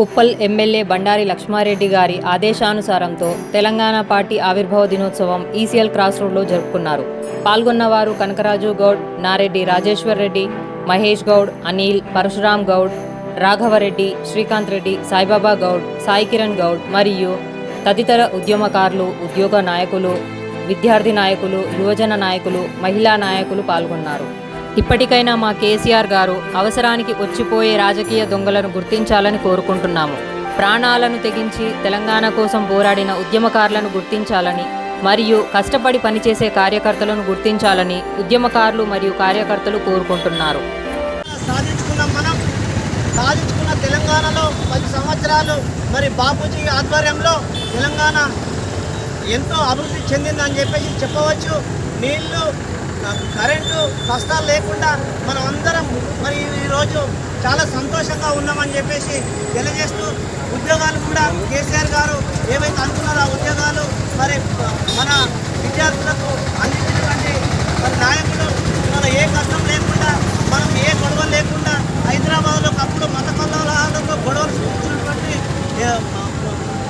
కుప్పల్ MLA Bandari Lakshma Reddy గారి ఆదేశానుసారంతో Telangana party ఆవిర్భావ దినోత్సవం ఈసీఎల్ క్రాస్ రోడ్లో జరుపుకున్నారు. పాల్గొన్నవారు కనకరాజు గౌడ్ నారెడ్డి రాజేశ్వర్ రెడ్డి మహేష్ గౌడ్ అనిల్ పరశురామ్ గౌడ్ రాఘవరెడ్డి శ్రీకాంత్ రెడ్డి సాయిబాబా గౌడ్ సాయి కిరణ్ గౌడ్ మరియు తదితర ఉద్యమకారులు ఉద్యోగ నాయకులు విద్యార్థి నాయకులు యువజన నాయకులు మహిళా నాయకులు పాల్గొన్నారు. ఇప్పటికైనా మా కేసీఆర్ గారు అవసరానికి వచ్చిపోయే రాజకీయ దొంగలను గుర్తించాలని కోరుకుంటున్నాము. ప్రాణాలను తెగించి తెలంగాణ కోసం పోరాడిన ఉద్యమకారులను గుర్తించాలని మరియు కష్టపడి పనిచేసే కార్యకర్తలను గుర్తించాలని ఉద్యమకారులు మరియు కార్యకర్తలు కోరుకుంటున్నారు. సాధించుకున్న మనం సాధించుకున్న తెలంగాణలో పది సంవత్సరాలు మరి బాపూజీ ఆధ్వర్యంలో తెలంగాణ ఎంతో అభివృద్ధి చెందిందని చెప్పేసి చెప్పవచ్చు. నీళ్ళు కరెంటు కష్టాలు లేకుండా మనం అందరం మరి ఈరోజు చాలా సంతోషంగా ఉన్నామని చెప్పేసి తెలియజేస్తూ ఉద్యోగాలు కూడా కేసీఆర్ గారు ఏవైతే అనుకున్నారో ఆ ఉద్యోగాలు మరి మన విద్యార్థులకు అందించినటువంటి మరి నాయకులు మన ఏ కష్టం లేకుండా మనం ఏ గొడవలు లేకుండా హైదరాబాద్లో అప్పుడు మత కల్లోలాలతో గొడవలు సృష్టించినటువంటి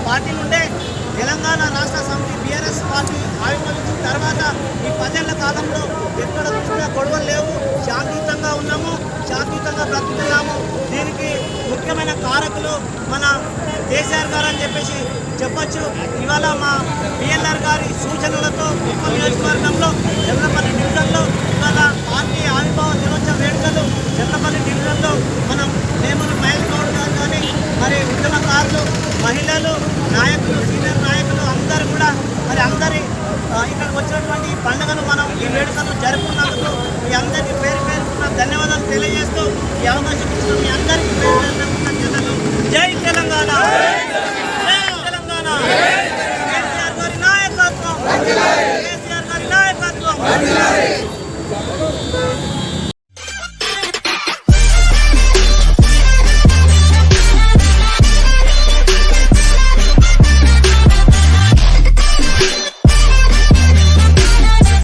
పార్టీ నుండే తెలంగాణ రాష్ట్ర సమితి బీఆర్ఎస్ పార్టీ ఆవిర్భవించిన తర్వాత ఈ పదేళ్ళ కాలం బ్రతుకుతున్నాము దీనికి ముఖ్యమైన కారకులు మన కేసీఆర్ గారు అని చెప్పేసి చెప్పొచ్చు. ఇవాళ మా పిఎల్ఆర్ గారి సూచనలతో ఉప్పల్ నియోజకవర్గంలో చంద్రపల్లి డివిజన్లో ఇవాళ పార్టీ ఆవిర్భావ దినోత్సవ వేడుకలు చంద్రపల్లి డివిజన్లో మనం నేమూరు మహేష్ గౌడ్ గారు కానీ మరి ఉద్యమకారులు మహిళలు నాయకులు సీనియర్ నాయకులు అందరూ కూడా మరి అందరి ఇక్కడికి వచ్చినటువంటి పండుగను మనం ఈ వేడుకను జరుపుకున్నందుకు మీ అందరికీ తెలియజేస్తూ ఈ అవకాశం ఇచ్చిన మీ అందరికీ